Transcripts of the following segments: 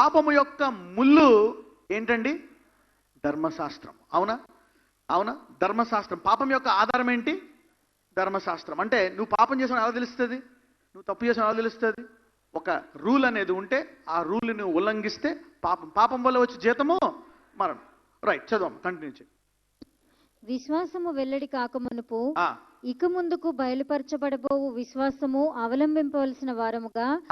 పాపము యొక్క ముళ్ళు ఏంటండి? ధర్మశాస్త్రం. అవునా? అవునా? ధర్మశాస్త్రం. పాపం యొక్క ఆధారం ఏంటి? ధర్మశాస్త్రం. అంటే నువ్వు పాపం చేసిన ఎలా తెలుస్తుంది? నువ్వు తప్పు చేసిన ఎలా తెలుస్తుంది? ఒక రూల్ అనేది ఉంటే ఆ రూల్ నువ్వు ఉల్లంఘిస్తే పాపం. పాపం వల్ల వచ్చే జీతము మరణం. రైట్ చదవం కంటిన్యూ చేయి. విశ్వాసము వెల్లడి కాకమునుపు ఇక ముందుకు బయలుపరచబడబోవు విశ్వాసము అవలంబింపవలసిన వారముగా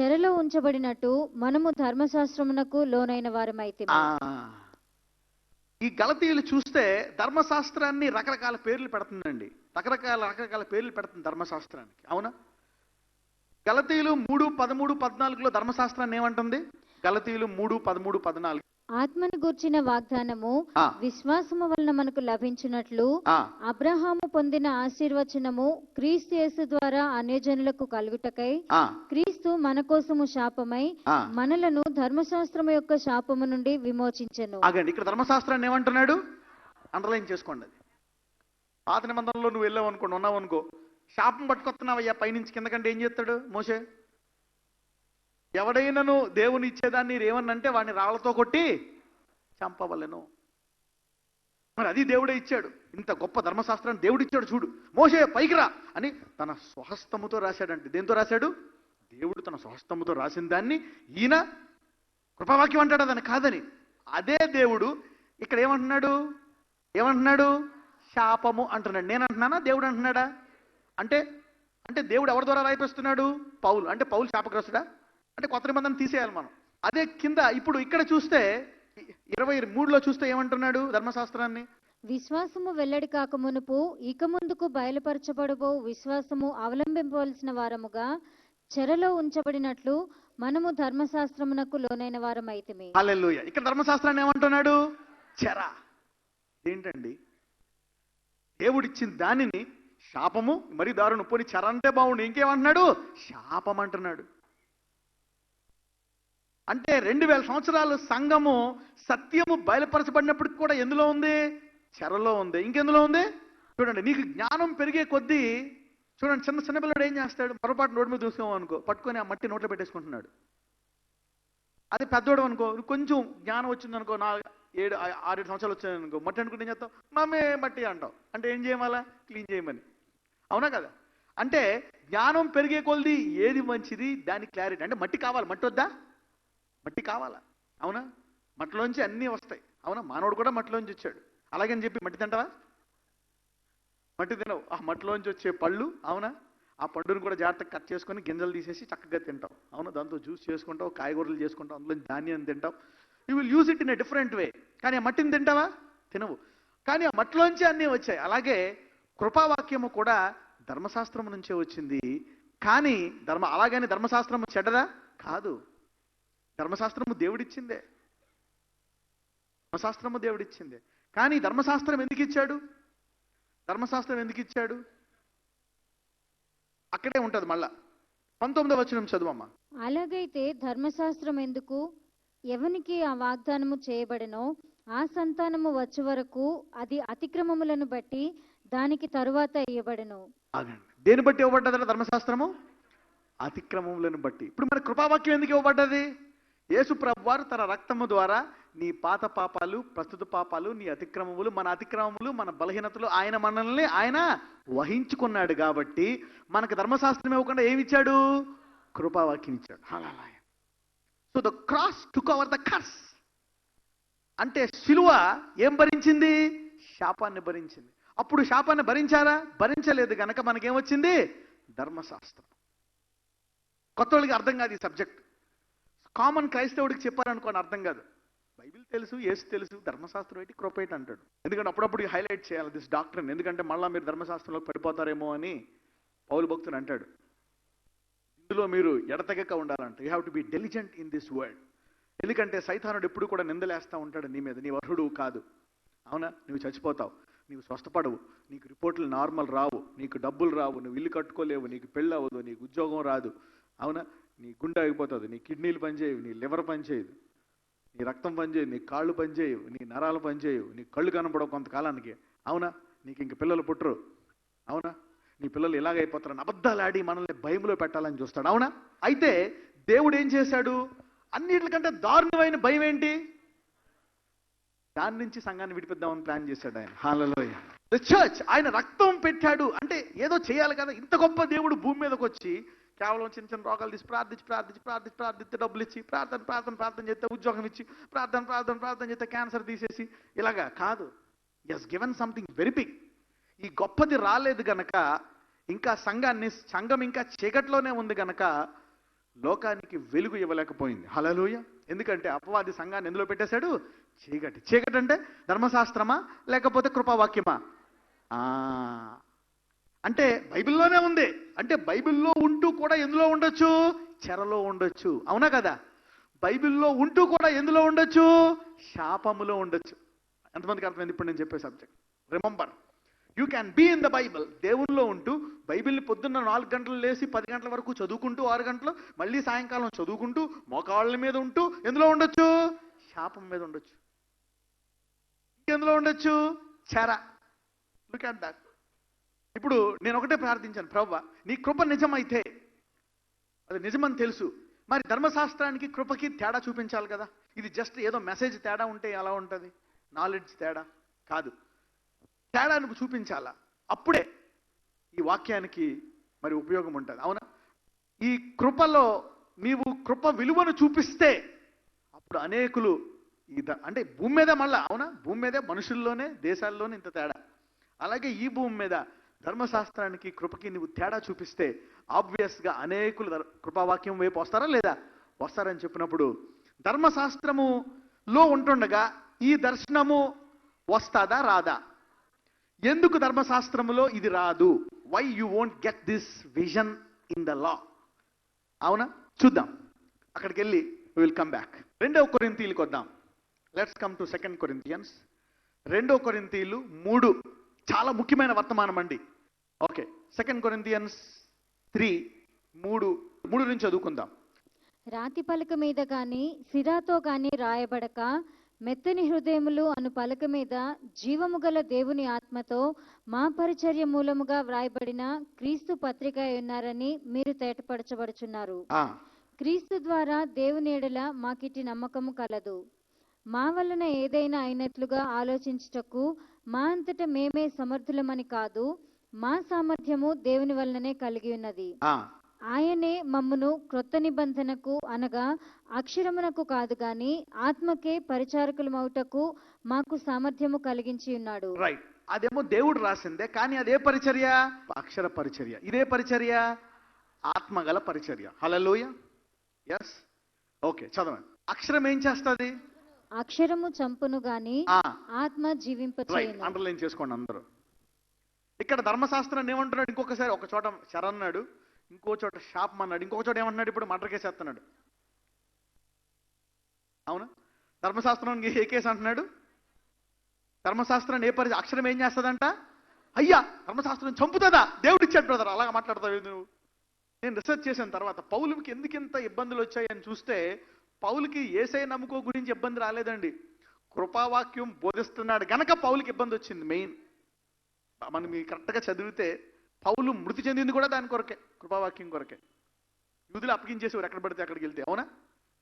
చెరలో ఉంచబడినట్టు మనము ధర్మశాస్త్రమునకు లోనైన వారమైతే. ఈ గలతీయులు చూస్తే ధర్మశాస్త్రాన్ని రకరకాల పేర్లు పెడుతుందండి. రకరకాల రకరకాల పేర్లు పెడుతుంది ధర్మశాస్త్రానికి. అవునా? గలతీయులు మూడు పదమూడు పద్నాలుగులో ధర్మశాస్త్రాన్ని ఏమంటుంది? గలతీయులు మూడు పదమూడు పద్నాలుగు. ఆత్మను గూర్చిన వాగ్దానము విశ్వాసము వలన మనకు లభించినట్లు అబ్రహాము పొందిన ఆశీర్వచనము క్రీస్తు యేసు ద్వారా అన్యజనులకు కలుగుటకై క్రీస్తు మన కోసము శాపమై. మనలను ధర్మశాస్త్రము యొక్క శాపము నుండి విమోచించెను. ఆగండి ఇక్కడ ధర్మశాస్త్రాన్ని ఏమంటున్నాడు? అండర్లైన్ చేసుకోండి అది. పాత నిబంధనలో నువ్వు వెళ్ళావు అనుకోండి ఉన్నావు అనుకో శాపం పట్టుకొస్తున్నావయ్యా పైనుంచి కిందకంటే ఏం చేస్తాడు మోసే ఎవడైనాను దేవుని ఇచ్చేదాన్ని ఏమన్నంటే వాడిని రాళ్ళతో కొట్టి చంపవలను. మరి అది దేవుడే ఇచ్చాడు. ఇంత గొప్ప ధర్మశాస్త్రాన్ని దేవుడు ఇచ్చాడు చూడు. మోసే పైకి రా అని తన స్వహస్తముతో రాశాడంటే. దేంతో రాశాడు? దేవుడు తన స్వహస్తముతో రాసిన దాన్ని ఈయన కృపావాక్యం అంటాడు? అదని కాదని. అదే దేవుడు ఇక్కడ ఏమంటున్నాడు? ఏమంటున్నాడు? శాపము అంటున్నాడు. నేను అంటున్నానా దేవుడు అంటున్నాడా? అంటే అంటే దేవుడు ఎవరి ద్వారా రాయిపిస్తున్నాడు పౌలు. అంటే పౌలు శాపగ్రస్తుడా? అంటే కొత్త నిబంధన తీసేయాలి మనం. అదే కింద ఇప్పుడు ఇక్కడ చూస్తే ఇరవై మూడులో చూస్తే ఏమంటున్నాడు ధర్మశాస్త్రాన్ని? విశ్వాసము వెల్లడి కాకమునుపు ఇక ముందుకు బయలుపరచబడబో విశ్వాసము అవలంబింపవలసిన వారముగా చెరలో ఉంచబడినట్లు మనము ధర్మశాస్త్రమునకు లోనైన వారమైతిమి. హల్లెలూయ. ఇక్కడ ధర్మశాస్త్రాన్ని ఏమంటున్నాడు? చెర. ఏంటండి? దేవుడిచ్చిన దానిని శాపము మరి దారుణం పోని చెర అంటే బాగుండు. ఇంకేమంటున్నాడు? శాపం అంటున్నాడు. అంటే రెండు వేల సంవత్సరాలు సంఘము సత్యము బయలుపరచబడినప్పటికి కూడా ఎందులో ఉంది? చెరలో ఉంది. ఇంకెందులో ఉంది? చూడండి నీకు జ్ఞానం పెరిగే కొద్దీ చూడండి చిన్న చిన్నపిల్లడు ఏం చేస్తాడు? పొరపాటు నోటి మీద చూసాము అనుకో. పట్టుకొని ఆ మట్టి నోట్లో పెట్టేసుకుంటున్నాడు. అది పెద్దోడు అనుకో. కొంచెం జ్ఞానం వచ్చింది అనుకో. నా ఏడు ఆరేడు సంవత్సరాలు వచ్చాయి అనుకో. మట్టి అనుకుంటే ఏం చేస్తావు? మమ్మే మట్టి అంటావు. అంటే ఏం చేయమాలా? క్లీన్ చేయమని. అవునా కదా? అంటే జ్ఞానం పెరిగే కొలది ఏది మంచిది? దాని క్లారిటీ. అంటే మట్టి కావాలి. మట్టి వద్దా? మట్టి కావాలా? అవునా? మట్టిలోంచి అన్నీ వస్తాయి. అవునా? మానవుడు కూడా మట్టిలోంచి వచ్చాడు. అలాగని చెప్పి మట్టి తింటావా? మట్టి తినవు. ఆ మట్టిలోంచి వచ్చే పళ్ళు అవునా? ఆ పండును కూడా జాగ్రత్తగా కట్ చేసుకొని గింజలు తీసేసి చక్కగా తింటావు. అవునా? దాంతో జ్యూస్ చేసుకుంటావు కాయగూరలు చేసుకుంటావు అందులో ధాన్యం తింటావు. You will use it in a different way. కానీ ఆ మట్టిని తింటావా? తినవు. కానీ ఆ మట్టిలోంచి అన్నీ వచ్చాయి. అలాగే కృపావాక్యము కూడా ధర్మశాస్త్రం నుంచే వచ్చింది. కానీ ధర్మ అలాగని ధర్మశాస్త్రము చెడ్డదా? కాదు. ధర్మశాస్త్రము దేవుడిచ్చిందే. ధర్మశాస్త్రము దేవుడిచ్చిందే. కానీ ధర్మశాస్త్రం ఎందుకు ఇచ్చాడు ధర్మశాస్త్రం ఎందుకు ఇచ్చాడు అక్కడే ఉంటది మళ్ళా. పంతొమ్మిదవ వచనం చదువమ్మా. అలాగైతే ధర్మశాస్త్రం ఎందుకు? ఎవనికి ఆ వాగ్దానము చేయబడెనో ఆ సంతానము వచ్చే వరకు అది అతిక్రమములను బట్టి దానికి తరువాత ఆగండి. దేని బట్టి ఇవ్వబడ్డదట ధర్మశాస్త్రము? అతిక్రమములను బట్టి. ఇప్పుడు మరి కృపావాక్యం ఎందుకు ఇవ్వబడ్డది? యేసు వారు తన రక్తము ద్వారా నీ పాత పాపాలు ప్రస్తుత పాపాలు నీ అతిక్రమములు మన అతిక్రమములు మన బలహీనతలు ఆయన మనల్ని ఆయన వహించుకున్నాడు కాబట్టి మనకు ధర్మశాస్త్రం ఇవ్వకుండా ఏమిచ్చాడు కృపావాక్యం ఇచ్చాడు. So the cross took our the curse అంటే శిలువ ఏం భరించింది? శాపాన్ని భరించింది. అప్పుడు శాపాన్ని భరించారా? భరించలేదు గనక మనకేమొచ్చింది ధర్మశాస్త్రం. కొత్త వాళ్ళకి అర్థం కాదు ఈ సబ్జెక్ట్. కామన్ క్రైస్తవుడికి చెప్పారనుకోని అర్థం కాదు. బైబిల్ తెలుసు ఏసు తెలుసు ధర్మశాస్త్రం ఏంటి? కృపేట్ అంటాడు. ఎందుకంటే అప్పుడప్పుడు హైలైట్ చేయాలి దిస్ డాక్టర్ ఎందుకంటే మళ్ళీ మీరు ధర్మశాస్త్రంలో పడిపోతారేమో అని పౌలు భక్తుడు అంటాడు. ఇందులో మీరు ఎడతెగక ఉండాలంట. You have to be diligent in this world ఎందుకంటే సైతానుడు ఎప్పుడు కూడా నిందలేస్తా ఉంటాడు నీ మీద. నీ అర్హుడు కాదు. అవునా? నువ్వు చచ్చిపోతావు. నీవు స్వస్థపడవు. నీకు రిపోర్ట్లు నార్మల్ రావు. నీకు డబ్బులు రావు. నువ్వు ఇల్లు కట్టుకోలేవు. నీకు పెళ్ళి అవ్వదు నీకు ఉద్యోగం రాదు. అవునా? నీ గుండె ఆగిపోతుంది నీ కిడ్నీలు పనిచేయవు నీ లివర్ పనిచేయదు నీ రక్తం పనిచేయదు నీ కాళ్ళు పనిచేయవు నీ నరాలు పనిచేయవు నీ కళ్ళు కనపడవు కొంతకాలానికి. అవునా? నీకు ఇంక పిల్లలు పుట్టరు. అవునా? నీ పిల్లలు ఇలాగైపోతారని అబద్ధాలు ఆడి మనల్ని భయంలో పెట్టాలని చూస్తాడు. అవునా? అయితే దేవుడు ఏం చేశాడు? అన్నిటికంటే దారుణమైన భయం ఏంటి? దాని నుంచి సంఘాన్ని విడిపిద్దామని ప్లాన్ చేశాడు ఆయన. హాలలోయ. ద చర్చ్ ఆయన రక్తం పెట్టాడు. అంటే ఏదో చేయాలి కదా. ఇంత గొప్ప దేవుడు భూమి మీదకి వచ్చి కేవలం చిన్న చిన్న రోగాలు తీసి ప్రార్థించి ప్రార్థించి ప్రార్థించి ప్రార్థిస్తే డబ్బులు ఇచ్చి ప్రార్థన ప్రార్థన ప్రార్థన చేస్తే ఉద్యోగం ఇచ్చి ప్రార్థన ప్రార్థన ప్రార్థన చేస్తే క్యాన్సర్ తీసేసి ఇలాగా కాదు. Yes given something very big ఈ గొప్పది రాలేదు గనక ఇంకా సంఘాన్ని సంఘం ఇంకా చీకట్లోనే ఉంది గనక లోకానికి వెలుగు ఇవ్వలేకపోయింది. హలలోయ ఎందుకంటే అపవాది సంఘాన్ని ఎందులో పెట్టేశాడు? చీకటి. చీకటి అంటే ధర్మశాస్త్రమా? లేకపోతే కృపావాక్యమా? ఆ, అంటే బైబిల్లోనే ఉంది. అంటే బైబిల్లో ఉంటూ కూడా ఎందులో ఉండొచ్చు? చెరలో ఉండొచ్చు. అవునా కదా? బైబిల్లో ఉంటూ కూడా ఎందులో ఉండొచ్చు? శాపములో ఉండొచ్చు. ఎంతమందికి అర్థమైంది ఇప్పుడు నేను చెప్పే subject? Remember you can be in the Bible దేవుల్లో ఉంటూ బైబిల్ని పొద్దున్న నాలుగు గంటలు లేసి పది గంటల వరకు చదువుకుంటూ ఆరు గంటలు మళ్ళీ సాయంకాలం చదువుకుంటూ మోకాళ్ళ మీద ఉంటూ ఎందులో ఉండొచ్చు? శాపం మీద ఉండొచ్చు. ఎందులో ఉండొచ్చు? చెర. లుక్ అట్ దాట్ ఇప్పుడు నేను ఒకటే ప్రార్థించాను ప్రవ్వ నీ కృప నిజమైతే అది నిజమని తెలుసు. మరి ధర్మశాస్త్రానికి కృపకి తేడా చూపించాలి కదా. ఇది జస్ట్ ఏదో మెసేజ్ తేడా ఉంటే ఎలా ఉంటుంది? నాలెడ్జ్ తేడా? కాదు. తేడా నువ్వు చూపించాలా? అప్పుడే ఈ వాక్యానికి మరి ఉపయోగం ఉంటుంది. అవునా? ఈ కృపలో నీవు కృప విలువను చూపిస్తే అప్పుడు అనేకులు ఈ ద- అంటే భూమి మీద మళ్ళా అవునా? భూమి మీదే మనుషుల్లోనే దేశాల్లోనే ఇంత తేడా. అలాగే ఈ భూమి మీద ధర్మశాస్త్రానికి కృపకి నువ్వు తేడా చూపిస్తే ఆబ్వియస్గా అనేకులు కృపావాక్యం వైపు వస్తారా లేదా? వస్తారని చెప్పినప్పుడు ధర్మశాస్త్రములో ఉంటుండగా ఈ దర్శనము వస్తాదా రాదా? ఎందుకు ధర్మశాస్త్రములో ఇది రాదు? Why you won't get this vision in the law అవునా? చూద్దాం. అక్కడికి వెళ్ళి విల్ కమ్ బ్యాక్ రెండవ కొరింతీలకు వద్దాం. Let's come to second Corinthians రెండో కొరింతీలు మూడు చాలా ముఖ్యమైన వర్తమానం అండి. ఓకే సెకండ్ కొరింతియన్స్ త్రీ మూడు మూడు నుంచి చదువుకుందాం. రాతి పలక మీద గాని సిరాతో గాని రాయబడక మెత్తని హృదయములు అను పలక మీద జీవము గల దేవుని ఆత్మతో మా పరిచర్య మూలముగా వ్రాయబడిన క్రీస్తు పత్రిక ఉన్నారని మీరు తేటపరచబడుచున్నారు. క్రీస్తు ద్వారా దేవుని ఎడల మాకిటి నమ్మకము కలదు. మా వలన ఏదైనా అయినట్లుగా ఆలోచించుటకు మా అంతట మేమే సమర్థులమని కాదు మా సామర్థ్యము దేవుని వలననే కలిగి ఉన్నది. ఆయనే మమ్మును క్రొత్త నిబంధనకు అనగా అక్షరమునకు కాదు గాని ఆత్మకే పరిచారకులమవుటకు మాకు సామర్థ్యము కలిగించి ఉన్నాడు. రైట్ అదేమో దేవుడు రాసిందే కానీ అదే పరిచర్య? అక్షర పరిచర్య. ఇదే పరిచర్య? ఆత్మగల పరిచర్య. హలలోయ ఎస్ ఓకే చదవండి. అక్షరం ఏం చేస్తుంది? అక్షరము చంపును గాని ఆత్మ జీవింపచేయును. అండర్లైన్ చేసుకోండి అందరూ. ఇక్కడ ధర్మశాస్త్రం ఏమంటున్నాడు? ఇంకొకసారి ఒక చోట శర అన్నాడు ఇంకో చోట షాప్ అన్నాడు ఇంకొక చోట ఏమంటున్నాడు ఇప్పుడు? మటర్ కేసు వేస్తున్నాడు. అవునా? ధర్మశాస్త్రం ఏ కేసు అంటున్నాడు? ధర్మశాస్త్రం ఏ పరి అక్షరం ఏం చేస్తుందంట? అయ్యా ధర్మశాస్త్రం చంపుతుందా? దేవుడు ఇచ్చాడు బ్రదర్ అలాగా మాట్లాడతావు నువ్వు? నేను రీసెర్చ్ చేసిన తర్వాత పౌలుకి ఎందుకింత ఇబ్బందులు వచ్చాయని చూస్తే పౌలుకి ఏసై నమ్ముకో గురించి ఇబ్బంది రాలేదండి. కృపావాక్యం బోధిస్తున్నాడు. గనక పౌలుకి ఇబ్బంది వచ్చింది మెయిన్ మనం మీ కరెక్ట్గా చదివితే పౌలు మృతి చెందింది కూడా దాని కొరకే కృపావాక్యం కొరకే. యూదులు అప్పగించేసేవారు ఎక్కడ పడితే అక్కడికి వెళ్తే అవునా?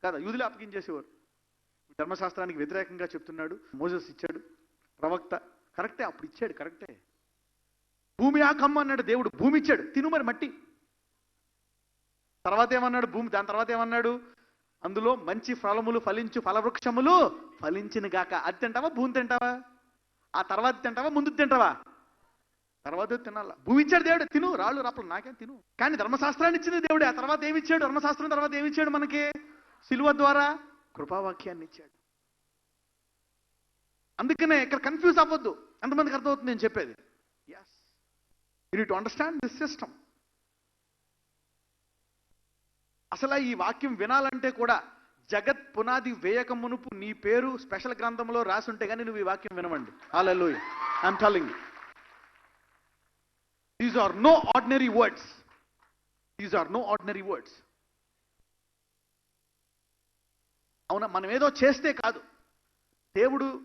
కాదా? యూదులు అప్పగించేసేవారు. ధర్మశాస్త్రానికి వ్యతిరేకంగా చెప్తున్నాడు మోజస్ ఇచ్చాడు ప్రవక్త. కరెక్టే అప్పుడు ఇచ్చాడు కరెక్టే. భూమి ఆకమ్మ అన్నాడు దేవుడు భూమి ఇచ్చాడు తిను మరి మట్టి. తర్వాత ఏమన్నాడు? భూమి దాని తర్వాత ఏమన్నాడు? అందులో మంచి ఫలములు ఫలించు ఫలవృక్షములు ఫలించిన గాక అది తింటావా? భూమి తింటావా? ఆ తర్వాత తింటావా? ముందు తింటావా? తర్వాత తినాల? భూమి ఇచ్చాడు దేవుడు తిను రాళ్ళు రాపలు నాకేం తిను. కానీ ధర్మశాస్త్రాన్ని ఇచ్చింది దేవుడే. ఆ తర్వాత ఏమిచ్చాడు ధర్మశాస్త్రం తర్వాత ఏమిచ్చాడు మనకి? శిలువ ద్వారా కృపావాక్యాన్ని ఇచ్చాడు. అందుకనే ఇక్కడ కన్ఫ్యూజ్ అవ్వద్దు. ఎంతమందికి అర్థమవుతుంది నేను చెప్పేది? Yes you to understand this system అసలు ఈ వాక్యం వినాలంటే కూడా జగత్ పునాది వేయక మునుపు నీ పేరు స్పెషల్ గ్రంథంలో రాసి ఉంటే కానీ నువ్వు ఈ వాక్యం వినవండి. హాలూ I'm telling these are no ordinary words these are no ordinary words అవునా? మనం ఏదో చేస్తే కాదు. దేవుడు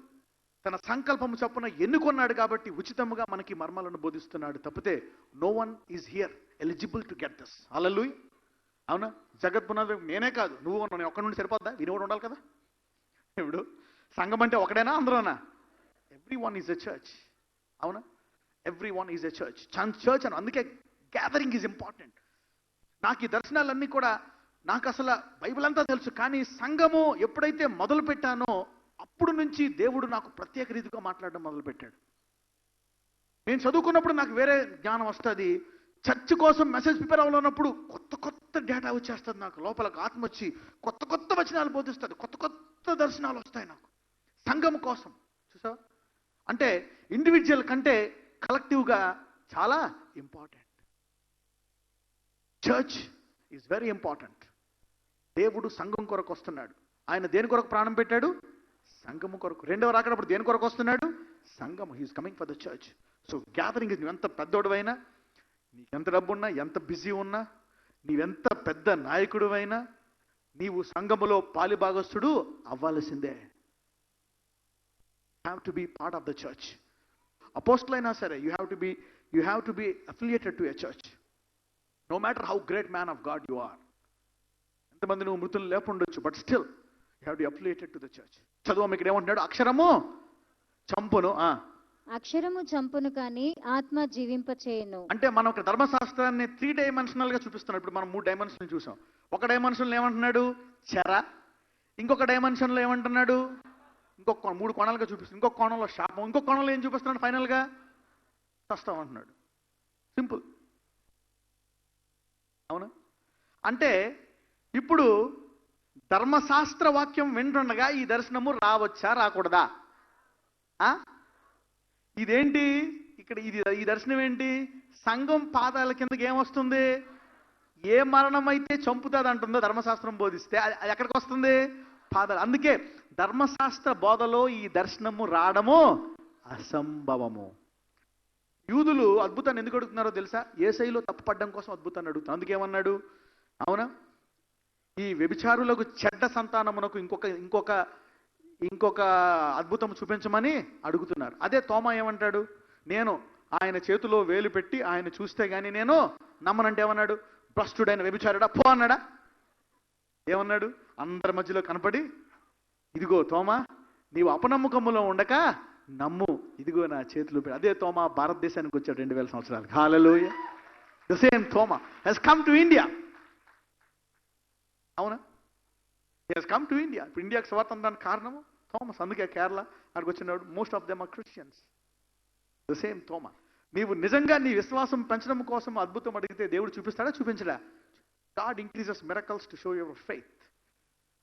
తన సంకల్పము చొప్పున ఎన్నుకొన్నాడు కాబట్టి ఉచితముగా మనకి మర్మాలను బోధిస్తున్నాడు. తప్పితే no one is here eligible to get this అలలు అవునా? జగత్ పునాది నేనే కాదు. నువ్వు నేను ఒక్కడి నుండి సరిపోద్దా? విని కూడా ఉండాలి కదా? ఇప్పుడు సంఘం అంటే ఒకడేనా? అందరూనా? Every one is a church అవునా? Every one is a church church అని అందుకే గ్యాదరింగ్ ఈజ్ ఇంపార్టెంట్ నాకు ఈ దర్శనాలన్నీ కూడా నాకు అసలు బైబిల్ అంతా తెలుసు కానీ సంఘము ఎప్పుడైతే మొదలు పెట్టానో అప్పుడు నుంచి దేవుడు నాకు ప్రత్యేక రీతిగా మాట్లాడడం మొదలుపెట్టాడు. నేను చదువుకున్నప్పుడు నాకు వేరే జ్ఞానం వస్తుంది. చర్చ్ కోసం మెసేజ్ ప్రిపేర్ అవ్వాలన్నప్పుడు కొత్త కొత్త డేటా వచ్చేస్తుంది నాకు. లోపలకు ఆత్మ వచ్చి కొత్త కొత్త వచనాలు బోధిస్తుంది. కొత్త కొత్త దర్శనాలు వస్తాయి నాకు. సంఘం కోసం. చూసావా? అంటే ఇండివిజువల్ కంటే కలెక్టివ్గా చాలా important. Church is very important. దేవుడు సంఘం కొరకు వస్తున్నాడు. ఆయన దేని కొరకు ప్రాణం పెట్టాడు? సంఘము కొరకు. రెండవ రాకడప్పుడు దేని కొరకు వస్తున్నాడు? సంఘం he's coming for the church so gathering నువ్వు ఎంత పెద్దోడువైనా నీకు ఎంత డబ్బున్నా ఎంత బిజీ ఉన్నా నీవెంత పెద్ద నాయకుడువైనా నీవు సంఘములో పాలిభాగస్తుడు అవ్వాల్సిందే. Have to be part of the church అపోస్టులు అయినా సరే you have to be you have to be affiliated to a church no matter how great man of God you are ఎంతమంది నువ్వు మృతులు లేకుండొచ్చు but still you have to affiliated to the church చదువు ఇక్కడ ఏమంటున్నాడు? అక్షరము చంపును ఆ. అక్షరము చంపును కాని ఆత్మ జీవింపచేయును. అంటే మనం ఇక్కడ ధర్మశాస్త్రాన్ని త్రీ డైమెన్షనల్గా చూపిస్తున్నాం. ఇప్పుడు మనం మూడు డైమెన్షన్ చూసాం. ఒక డైమెన్షన్ ఏమంటున్నాడు? చెర. ఇంకొక డైమెన్షన్లో ఏమంటున్నాడు? ఇంకొక మూడు కోణాలుగా చూపిస్తుంది. ఇంకొక కోణంలో శాపం ఇంకొక కోణంలో ఏం చూపిస్తున్నాడు ఫైనల్గా అంటున్నాడు. సింపుల్. అవునా? అంటే ఇప్పుడు ధర్మశాస్త్ర వాక్యం వింటుండగా ఈ దర్శనము రావచ్చా రాకూడదా? ఆ? ఇదేంటి? ఇక్కడ ఇది ఈ దర్శనం ఏంటి? సంఘం పాదాల కిందకి ఏమొస్తుంది ఏ మరణం అయితే చంపుతుంది అంటుందో ధర్మశాస్త్రం బోధిస్తే అది ఎక్కడికి వస్తుంది? పాదాలు అందుకే ధర్మశాస్త్ర బోధలో ఈ దర్శనము రావడము అసంభవము. యూదులు అద్భుతాన్ని ఎందుకు అడుగుతున్నారో తెలుసా? ఏసైలో తప్పుపడడం కోసం అద్భుతాన్ని అడుగుతున్నారు అందుకేమన్నాడు అవునా? ఈ వ్యభిచారులకు చెడ్డ సంతానమునకు ఇంకొక ఇంకొక ఇంకొక అద్భుతం చూపించమని అడుగుతున్నారు. అదే తోమ ఏమంటాడు? నేను ఆయన చేతిలో వేలు పెట్టి ఆయన చూస్తే గాని నేను నమ్మనంటే ఏమన్నాడు? భ్రష్టుడైన వ్యభిచారుడా? పో అన్నాడా? ఏమన్నాడు? అందరి మధ్యలో కనపడి ఇదిగో తోమా నీవు అపనమ్మకములో ఉండక నమ్ము. ఇదిగో నా చేతులు అదే తోమా భారతదేశానికి వచ్చాడు రెండు వేల సంవత్సరాలు hallelujah the same Thoma he's come to India అవునా? హెస్ కమ్ టు ఇండియా ఇప్పుడు ఇండియాకి స్వాతంత్రానికి కారణము థోమస్ అందుకే కేరళ అక్కడికి వచ్చినాడు most of them are Christians the same Thoma. నీవు నిజంగా నీ విశ్వాసం పెంచడం కోసం అద్భుతం అడిగితే దేవుడు చూపిస్తాడా? చూపించడా? God increases miracles to show your faith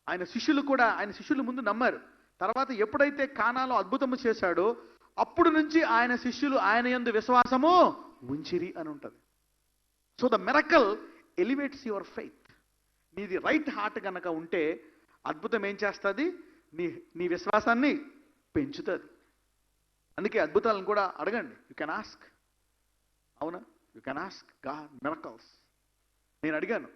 ఆయన శిష్యులు కూడా ఆయన శిష్యులు ముందు నమ్మారు. తర్వాత ఎప్పుడైతే కానాలో అద్భుతము చేశాడో అప్పుడు నుంచి ఆయన శిష్యులు ఆయన యందు విశ్వాసము ఉంచిరి అని ఉంటుంది. So the miracle elevates your faith నీది రైట్ హార్ట్ కనుక ఉంటే అద్భుతం ఏం చేస్తుంది? నీ నీ విశ్వాసాన్ని పెంచుతుంది. అందుకే అద్భుతాలను కూడా అడగండి. యు కెన్ ఆస్క్ అవునా? యు కెన్ ఆస్క్గా మిరకల్స్ నేను అడిగాను.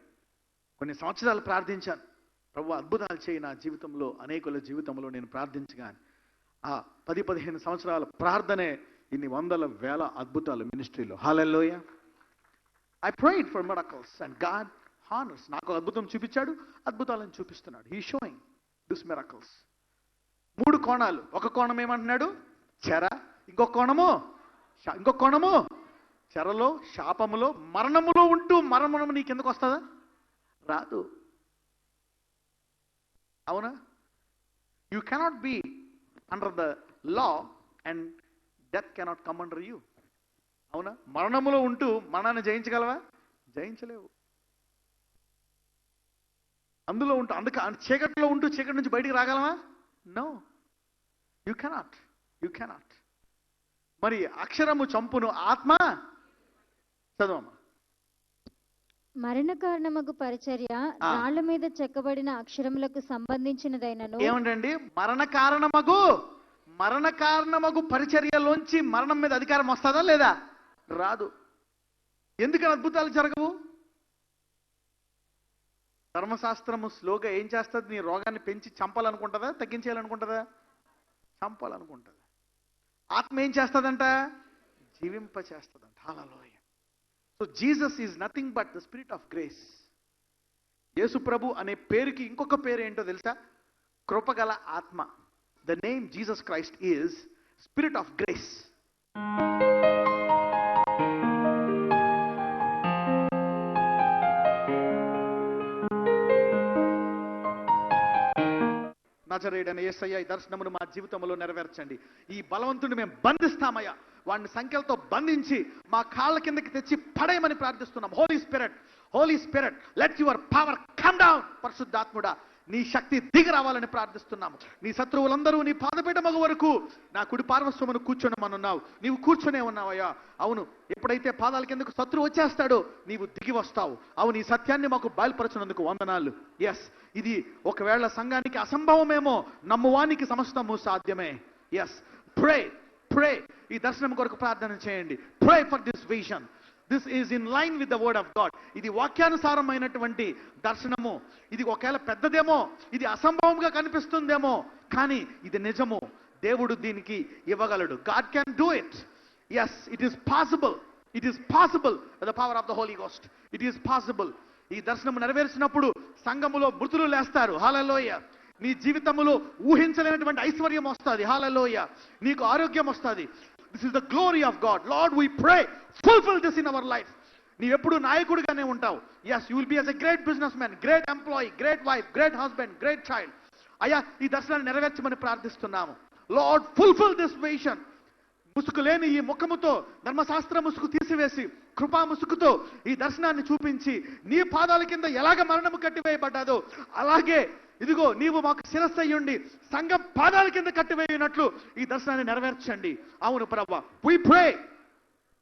కొన్ని సంవత్సరాలు ప్రార్థించాను. ప్రభు అద్భుతాలు చేయి నా జీవితంలో అనేకుల జీవితంలో నేను ప్రార్థించగాను ఆ పది పదిహేను సంవత్సరాల ప్రార్థనే ఇన్ని వందల వేల అద్భుతాలు మినిస్ట్రీలో. Hallelujah I pride for miracles and God honours నాకు అద్భుతం చూపించాడు అద్భుతాలను చూపిస్తున్నాడు. హీ షోయింగ్ దిస్ మెరకల్స్ మూడు కోణాలు. ఒక కోణం ఏమంటున్నాడు? చెర. ఇంకొక కోణము? ఇంకొక కోణము? చెరలో శాపములో మరణములో ఉంటూ మరణము నీ కిందకు వస్తుందా? రాదు. అవునా? You cannot be under the law and death cannot come under you అవునా? మరణములో ఉంటూ మరణాన్ని జయించగలవా? జయించలేవు. అందులో ఉంటూ అందుక చీకట్లో ఉంటూ చీకటి నుంచి బయటికి రాగలవా? No you cannot you cannot మరి అక్షరము చంపును ఆత్మ చదవమ్మా మరణ కారణమగు పరిచర్య. రాళ్ళ మీద చెక్కబడిన అక్షరములకు సంబంధించినదైనను. ఏమంటండి మరణ కారణమగు మరణ కారణమగు పరిచర్యలోంచి మరణం మీద అధికారం వస్తుందా లేదా? రాదు. ఎందుకని అద్భుతాలు జరగవు? ధర్మశాస్త్రము స్లోగా ఏం చేస్తుంది? నీ రోగాన్ని పెంచి చంపాలనుకుంటుందా? తగ్గించేయాలనుకుంటుందా? చంపాలనుకుంటుంది. ఆత్మ ఏం చేస్తుందంట? జీవింప చేస్తుందంట hallelujah so Jesus is nothing but the spirit of grace Yesu ప్రభు అనే పేరుకి ఇంకొక పేరు ఏంటో తెలుసా? కృపగల ఆత్మ. The name Jesus Christ is spirit of grace నజరేడన Yesayya ఈ దర్శనమును మా జీవితంలో నెరవేర్చండి. ఈ బలవంతుని మేము బంధిస్తామయ్యా. వాడిని సంఖ్యలతో బంధించి మా కాళ్ళ కిందకి తెచ్చి పడేయమని ప్రార్థిస్తున్నాం. Holy spirit holy spirit let your power come down పరిశుద్ధాత్ముడా. నీ శక్తి దిగి రావాలని ప్రార్థిస్తున్నాము నీ శత్రువులందరూ నీ పాదపీట మగ వరకు నా కుడి పార్వస్వమును కూర్చొనమనున్నావు. నీవు కూర్చొనే ఉన్నావయ్యా. అవును ఎప్పుడైతే పాదాల కిందకు శత్రువు వచ్చేస్తాడో నీవు దిగి వస్తావు. అవును ఈ సత్యాన్ని మాకు బయలుపరచినందుకు వందనాలు. ఎస్ ఇది ఒకవేళ సంఘానికి అసంభవమేమో నమ్మువానికి సమస్తము సాధ్యమే. ఎస్ ప్రే ప్రే ఈ దర్శనం కొరకు ప్రార్థన చేయండి. Pray for this vision this is in line with the word of God ఇది వాక్యానుసారమైనటువంటి దర్శనము. ఇది ఒకవేళ పెద్దదేమో ఇది అసంభవంగా కనిపిస్తుందేమో కానీ ఇది నిజము. దేవుడు దీనికి ఇవ్వగలడు. God can do it yes it is possible it is possible the power of the holy ghost it is possible ఈ దర్శనం నెరవేర్చినప్పుడు సంఘములో మృతులు లేస్తారు. హాలలోయ నీ జీవితములో ఊహించలేనటువంటి ఐశ్వర్యం వస్తుంది. హాలలోయ నీకు ఆరోగ్యం వస్తుంది. This is the glory of God Lord we pray fulfil this in our life నీవెప్పుడు నాయకుడిగానే ఉంటావు. Yes you will be as a great business man great employee great wife great husband great child అయ్యా ఈ దర్శనాన్ని నెరవేర్చమని ప్రార్థిస్తున్నాము. Lord fulfil this vision ముసుగు లేని ఈ ముఖముతో ధర్మశాస్త్ర ముసుగు తీసివేసి కృపా ముసుగుతో ఈ దర్శనాన్ని చూపించి నీ పాదాల కింద ఎలాగ మరణము కట్టివేయబడ్డాదో అలాగే ఇదిగో నీవు మాకు శిరస్సు అయ్యుండి సంఘం పాదాల కింద కట్టివేయనట్లు ఈ దర్శనాన్ని నెరవేర్చండి. అవును ప్రభా. We pray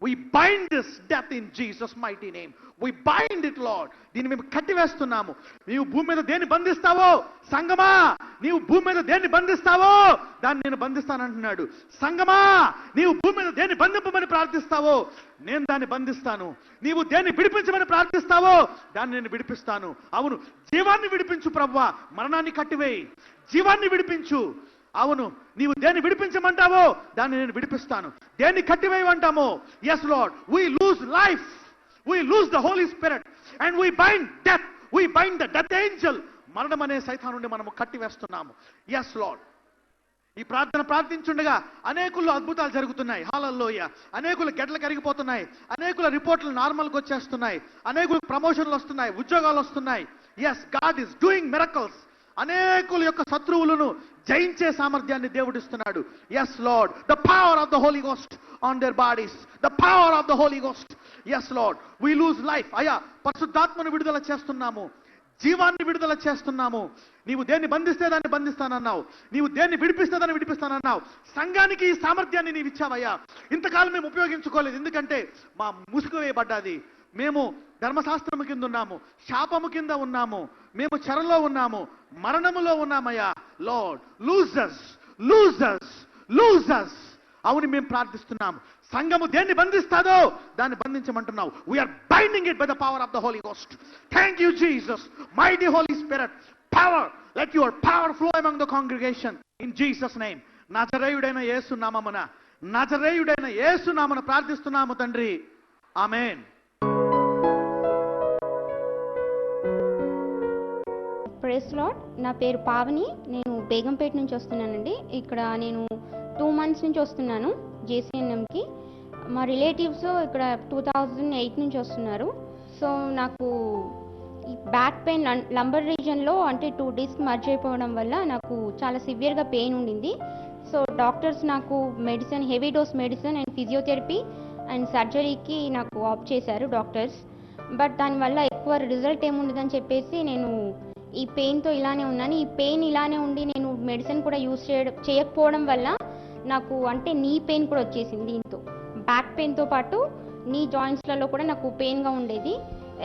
we bind this death in Jesus mighty name we bind it Lord దీన్ని మేము కట్టివేస్తున్నాము. నీవు భూమి మీద దేన్ని బంధిస్తావో? సంగమా! నీవు భూమి మీద దేన్ని బంధిస్తావో? దాన్ని నేను బంధిస్తానంటున్నాడు. సంగమా! నీవు భూమి మీద దేన్ని బంధింపమని ప్రార్థిస్తావో? నేను దాన్ని బంధిస్తాను. నీవు దేన్ని విడిపించమని ప్రార్థిస్తావో? దాన్ని నేను విడిపిస్తాను. అవును. జీవాన్ని విడిపించు ప్రవ్వా. మరణాన్ని కట్టివేయి. జీవాన్ని విడిపించు. అవును నీవు దేన్ని విడిపించమంటావో దాన్ని నేను విడిపిస్తాను. దేన్ని కట్టివేయమంటామో? Yes Lord we loose life we loose the holy spirit and we bind death we bind the death angel మరణం అనే సైతాన్ నుండి మనము కట్టివేస్తున్నాము. ఎస్ లాడ్ ఈ ప్రార్థన ప్రార్థించుండగా అనేకుల్లో అద్భుతాలు జరుగుతున్నాయి. హాలల్లోయ అనేకులు గెడ్లు కరిగిపోతున్నాయి. అనేకుల రిపోర్ట్లు నార్మల్గా వచ్చేస్తున్నాయి. అనేకులు ప్రమోషన్లు వస్తున్నాయి. ఉద్యోగాలు వస్తున్నాయి. Yes God is doing miracles అనేకుల యొక్క శత్రువులను జయించే సామర్థ్యాన్ని దేవుడిస్తున్నాడు. Yes Lord the power of the holy ghost on their bodies the power of the holy ghost yes Lord we loose life అయ్యా పరిశుద్ధాత్మను విడుదల చేస్తున్నాము. జీవాన్ని విడుదల చేస్తున్నాము. నీవు దేన్ని బంధిస్తే దాన్ని బంధిస్తానన్నావు. నీవు దేన్ని విడిపిస్తే దాన్ని విడిపిస్తానన్నావు. సంఘానికి ఈ సామర్థ్యాన్ని నీవు ఇచ్చావయ్యా ఇంతకాలం మేము ఉపయోగించుకోలేదు. ఎందుకంటే మా ముసుగు వేయబడ్డాది మేము ధర్మశాస్త్రము కింద ఉన్నాము శాపము కింద ఉన్నాము మేము చెరలో ఉన్నాము మరణములో ఉన్నామయ్యా. లార్డ్ లూజర్స్ లూజర్స్ లూజర్స్ అవును మేము ప్రార్థిస్తున్నాము. సంఘము దేన్ని బంధిస్తాదో దాన్ని బంధించమంటున్నావు. We are binding it by the power of the holy ghost thank you Jesus my the holy spirit power let your power flow among the congregation in Jesus name నజరేయుడైన యేసు నామమున నజరేయుడైన యేసు నామన ప్రార్థిస్తున్నాము తండ్రి. ఆమెన్ ప్రేస్ లాడ్ నా పేరు పావని. నేను బేగంపేట నుంచి వస్తున్నానండి. ఇక్కడ నేను టూ మంత్స్ నుంచి వస్తున్నాను జేసీఎన్ఎంకి మా రిలేటివ్స్ ఇక్కడ టూ థౌజండ్ ఎయిట్ నుంచి వస్తున్నారు. సో నాకు ఈ బ్యాక్ పెయిన్ లంబర్ రీజన్లో అంటే టూ డిస్క్ మర్జ్ అయిపోవడం వల్ల నాకు చాలా సివియర్గా పెయిన్ ఉండింది. సో డాక్టర్స్ నాకు medicine heavy dose medicine and physiotherapy and సర్జరీకి నాకు ఆప్ చేశారు డాక్టర్స్ బట్ దానివల్ల ఎక్కువ రిజల్ట్ ఏముండదని చెప్పేసి నేను ఈ పెయిన్తో ఇలానే ఉన్నాను. ఈ పెయిన్ ఇలానే ఉండి నేను మెడిసిన్ కూడా యూజ్ చేయడం చేయకపోవడం వల్ల నాకు అంటే నీ పెయిన్ కూడా వచ్చేసింది దీంతో. బ్యాక్ పెయిన్తో పాటు నీ జాయింట్స్లలో కూడా నాకు పెయిన్గా ఉండేది.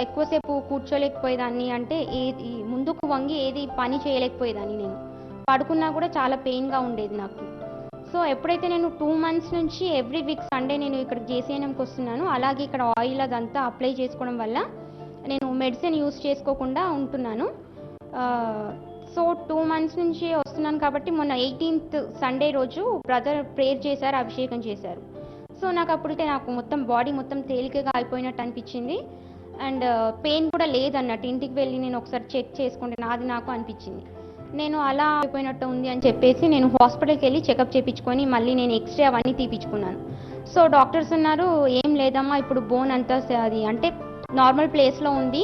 ఎక్కువసేపు కూర్చోలేకపోయేదాన్ని అంటే ఏది ముందుకు వంగి ఏది పని చేయలేకపోయేదాన్ని నేను. పడుకున్నా కూడా చాలా పెయిన్గా ఉండేది నాకు. సో ఎప్పుడైతే నేను టూ మంత్స్ నుంచి ఎవ్రీ వీక్ సండే నేను ఇక్కడ జేసీఎన్ఎంకి వస్తున్నాను అలాగే ఇక్కడ ఆయిల్ అదంతా అప్లై చేసుకోవడం వల్ల నేను మెడిసిన్ యూస్ చేసుకోకుండా ఉంటున్నాను. సో టూ మంత్స్ నుంచి వస్తున్నాను కాబట్టి మొన్న ఎయిటీన్త్ సండే రోజు బ్రదర్ ప్రేయర్ చేశారు అభిషేకం చేశారు. సో నాకు అప్పుడైతే నాకు మొత్తం బాడీ మొత్తం తేలికగా అయిపోయినట్టు అనిపించింది. అండ్ పెయిన్ కూడా లేదన్నట్టు ఇంటికి వెళ్ళి నేను ఒకసారి చెక్ చేసుకుంటే నాది నాకు అనిపించింది. నేను అలా అయిపోయినట్టు ఉంది అని చెప్పేసి నేను హాస్పిటల్కి వెళ్ళి చెకప్ చేయించుకొని మళ్ళీ నేను ఎక్స్రే అవన్నీ తీపించుకున్నాను సో డాక్టర్స్ ఉన్నారు ఏం లేదమ్మా ఇప్పుడు బోన్ అంతా అది అంటే నార్మల్ ప్లేస్లో ఉంది.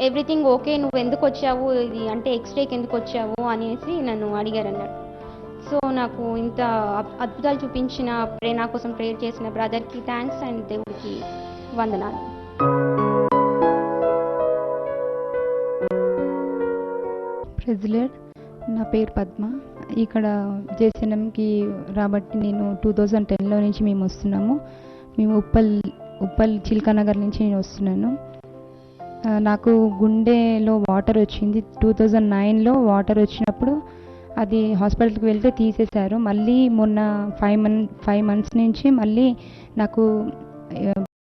ఎవ్రీథింగ్ ఓకే నువ్వు ఎందుకు వచ్చావు ఇది అంటే ఎక్స్రేకి ఎందుకు వచ్చావు అనేసి నన్ను అడిగారు అన్నట్టు సో నాకు ఇంత అద్భుతాలు చూపించిన ప్రే నా కోసం ప్రేయర్ చేసిన బ్రదర్కి థ్యాంక్స్ అండ్ దేవుడికి వందనాలు. ప్రెసిడెంట్ నా పేరు పద్మ. ఇక్కడ జేసీఎంకి రాబట్టి నేను టూ థౌజండ్ టెన్లో నుంచి మేము వస్తున్నాము. మేము ఉప్పల్ ఉప్పల్ చిల్కా నగర్ నుంచి నేను వస్తున్నాను. నాకు గుండెలో వాటర్ వచ్చింది. టూ థౌజండ్ నైన్లో వాటర్ వచ్చినప్పుడు అది హాస్పిటల్కి వెళ్తే తీసేశారు. మళ్ళీ మొన్న ఫైవ్ మంత్ ఫైవ్ మంత్స్ నుంచి మళ్ళీ నాకు